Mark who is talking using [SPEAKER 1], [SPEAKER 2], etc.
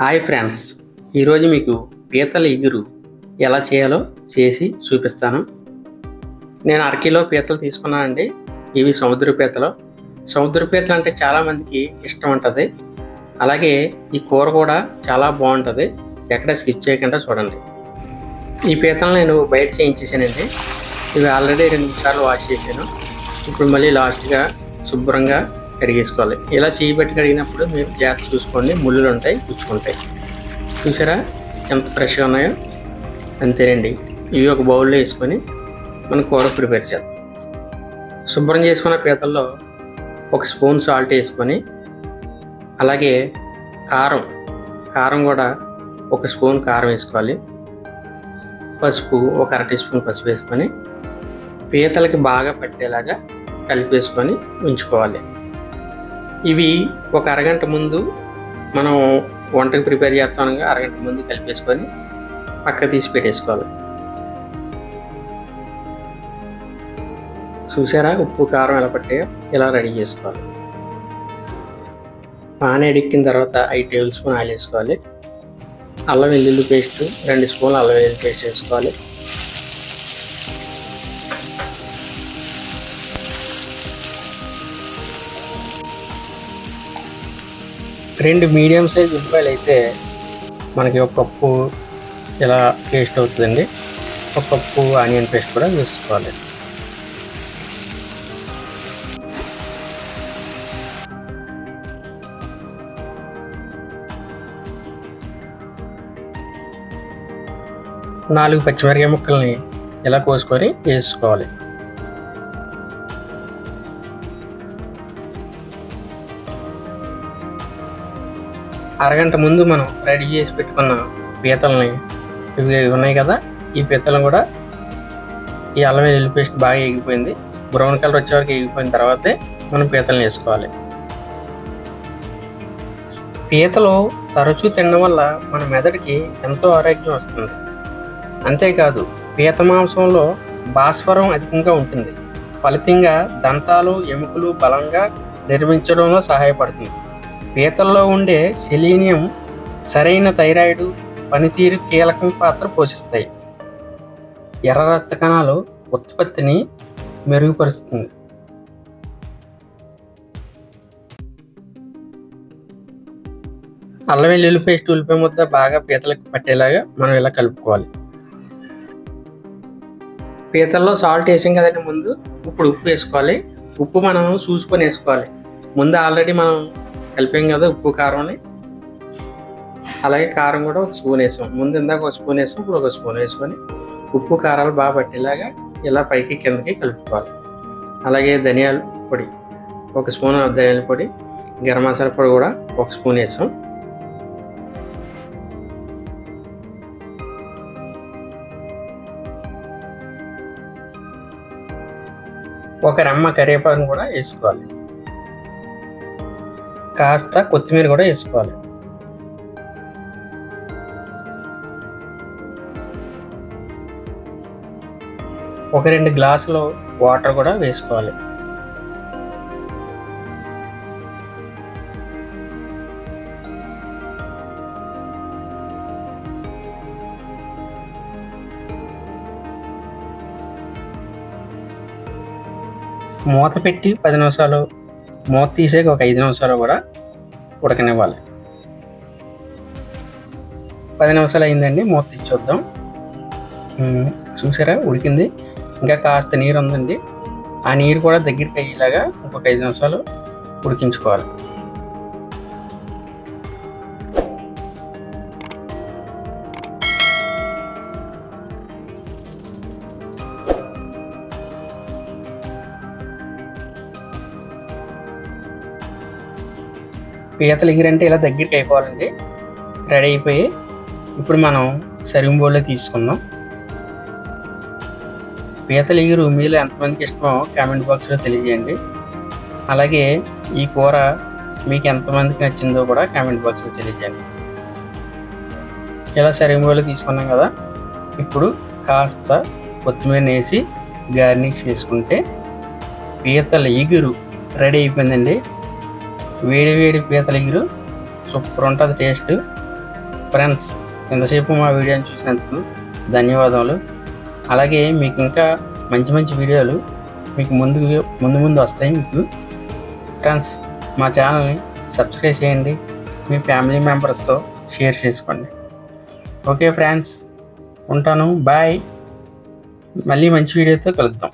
[SPEAKER 1] Hi friends ఈరోజు మీకు పీతల ఇగురు ఎలా చేయాలో చేసి చూపిస్తాను. నేను అరకిలో పీతలు తీసుకున్నానండి ఇవి సముద్ర పీతలు. సముద్ర పీతలు అంటే చాలామందికి ఇష్టం ఉంటుంది. అలాగే ఈ కూర కూడా చాలా బాగుంటుంది. ఎక్కడ స్కిప్ చేయకుండా చూడండి. ఈ పీతలు నేను బయట చేయించేసానండి. ఇవి ఆల్రెడీ రెండు సార్లు వాష్ చేశాను. ఇప్పుడు మళ్ళీ లాస్ట్గా శుభ్రంగా కడిగేసుకోవాలి. ఇలా చేయి పెట్టి కడిగినప్పుడు మీరు జాగ్రత్త చూసుకోండి. ముళ్ళులు ఉంటాయి పుచ్చుకుంటాయి చూసారా? ఎంత ఫ్రెష్గా ఉన్నాయో? అంతేనండి. ఇవి ఒక బౌల్లో వేసుకొని మనం కూర ప్రిపేర్ చేద్దాం. శుభ్రం చేసుకున్న పీతల్లో ఒక స్పూన్ సాల్ట్ వేసుకొని అలాగే కారం కారం కూడా ఒక స్పూన్ కారం వేసుకోవాలి. పసుపు ఒక అర టీ స్పూన్ పసుపు వేసుకొని పీతలకి బాగా పట్టేలాగా కలిపేసుకొని ఉంచుకోవాలి. ఇవి ఒక అరగంట ముందు మనం వంటకు ప్రిపేర్ చేస్తానుగా అరగంట ముందు కలిపేసుకొని పక్క తీసి పెట్టేసుకోవాలి. చూసారా ఉప్పు కారం ఎలా పట్టాయో ఇలా రెడీ చేసుకోవాలి. పాన ఎడిక్కిన తర్వాత ఐదు టేబుల్ స్పూన్ ఆయిల్ వేసుకోవాలి. అల్లం వెల్లుల్లి పేస్ట్ రెండు స్పూన్లు అల్లం వెల్లుల్లి పేస్ట్ వేసుకోవాలి. రెండు మీడియం సైజ్ ఉల్లిపాయలు అయితే మనకి ఒక కప్పు ఇలా పేస్ట్ అవుతుందండి? ఒక కప్పు ఆనియన్ పేస్ట్ కూడా వేసుకోవాలి. నాలుగు పచ్చిమిరకాయ ముక్కల్ని ఇలా కోసుకొని వేసుకోవాలి. అరగంట ముందు మనం రెడీ చేసి పెట్టుకున్న పీతల్ని ఇవి ఉన్నాయి కదా ఈ పీతలను కూడా ఈ అల్లం వెల్లుల్లి పేస్ట్ బాగా ఎగిపోయింది బ్రౌన్ కలర్ వచ్చే వరకు ఎగిపోయిన తర్వాతే మనం పీతలను వేసుకోవాలి. పీతలు తరచూ తినడం వల్ల మన మెదడుకి ఎంతో ఆరోగ్యం వస్తుంది. అంతేకాదు పీత మాంసంలో భాస్వరం అధికంగా ఉంటుంది. ఫలితంగా దంతాలు ఎముకలు బలంగా నిర్మించడంలో సహాయపడుతుంది. పీతల్లో ఉండే సెలీనియం సరైన థైరాయిడ్ పనితీరు కీలకం పాత్ర పోషిస్తాయి. ఎర్ర రక్త కణాలు ఉత్పత్తిని మెరుగుపరుస్తుంది. అల్లం వెల్లుల్లి పేస్ట్ ఉల్లిపాయ ముద్ద బాగా పీతలకు పట్టేలాగా మనం ఇలా కలుపుకోవాలి. పీతల్లో సాల్ట్ వేసాం కదండి ముందు. ఇప్పుడు ఉప్పు వేసుకోవాలి. ఉప్పు మనం చూసుకొని వేసుకోవాలి. ముందు ఆల్రెడీ మనం కలిపాం కదా ఉప్పు కారంని. అలాగే కారం కూడా ఒక స్పూన్ వేసాం. ముందు ఇందాక ఒక స్పూన్ వేసాం ఇప్పుడు ఒక స్పూన్ వేసుకొని ఉప్పు కారాలు బాగా పట్టేలాగా ఇలా పైకి కిందకి కలుపుకోవాలి. అలాగే ధనియాల పొడి ఒక స్పూన్ ధనియాల పొడి గరం మసాలా పొడి కూడా ఒక స్పూన్ వేసాం. ఒక రెమ్మ కరివేపాకును కూడా వేసుకోవాలి. కాస్త కొత్తిమీర కూడా వేసుకోవాలి. ఒక రెండు గ్లాసులు వాటర్ కూడా వేసుకోవాలి. మూత పెట్టి పది నిమిషాలు మూత తీసాక ఒక ఐదు నిమిషాలు కూడా ఉడకనివ్వాలి. పది నిమిషాలు అయిందండి మూత తీసి చూద్దాం చూసారా? ఉడికింది. ఇంకా కాస్త నీరు ఉందండి ఆ నీరు కూడా దగ్గరికి అయ్యేలాగా ఇంకొక ఐదు నిమిషాలు ఉడికించుకోవాలి. పీతలు ఎగిరంటే ఇలా దగ్గరికి అయిపోవాలండి. రెడీ అయిపోయి ఇప్పుడు మనం సర్వింగ్ బౌల్లో తీసుకుందాం. పీతలు ఎగురు మీలో ఎంతమందికి ఇష్టమో కామెంట్ బాక్స్లో తెలియజేయండి. అలాగే ఈ కూర మీకు ఎంతమందికి నచ్చిందో కూడా కామెంట్ బాక్స్లో తెలియజేయండి. ఇలా సర్వింగ్ బౌల్లో తీసుకున్నాం కదా. ఇప్పుడు కాస్త కొత్తిమీర వేసి గార్నిష్ చేసుకుంటే పీతల ఎగురు రెడీ అయిపోయిందండి. వేడి వేడి పీతల ఎగురు సూపర్ ఉంటుంది టేస్ట్. ఫ్రెండ్స్ ఇంతసేపు మా వీడియోని చూసినందుకు ధన్యవాదములు. అలాగే మీకు ఇంకా మంచి మంచి వీడియోలు మీకు ముందు ముందు ముందు వస్తాయి మీకు. ఫ్రెండ్స్ మా ఛానల్ని సబ్స్క్రైబ్ చేయండి. మీ ఫ్యామిలీ మెంబర్స్తో షేర్ చేసుకోండి. ఓకే ఫ్రెండ్స్ ఉంటాను. బాయ్. మళ్ళీ మంచి వీడియోతో కలుద్దాం.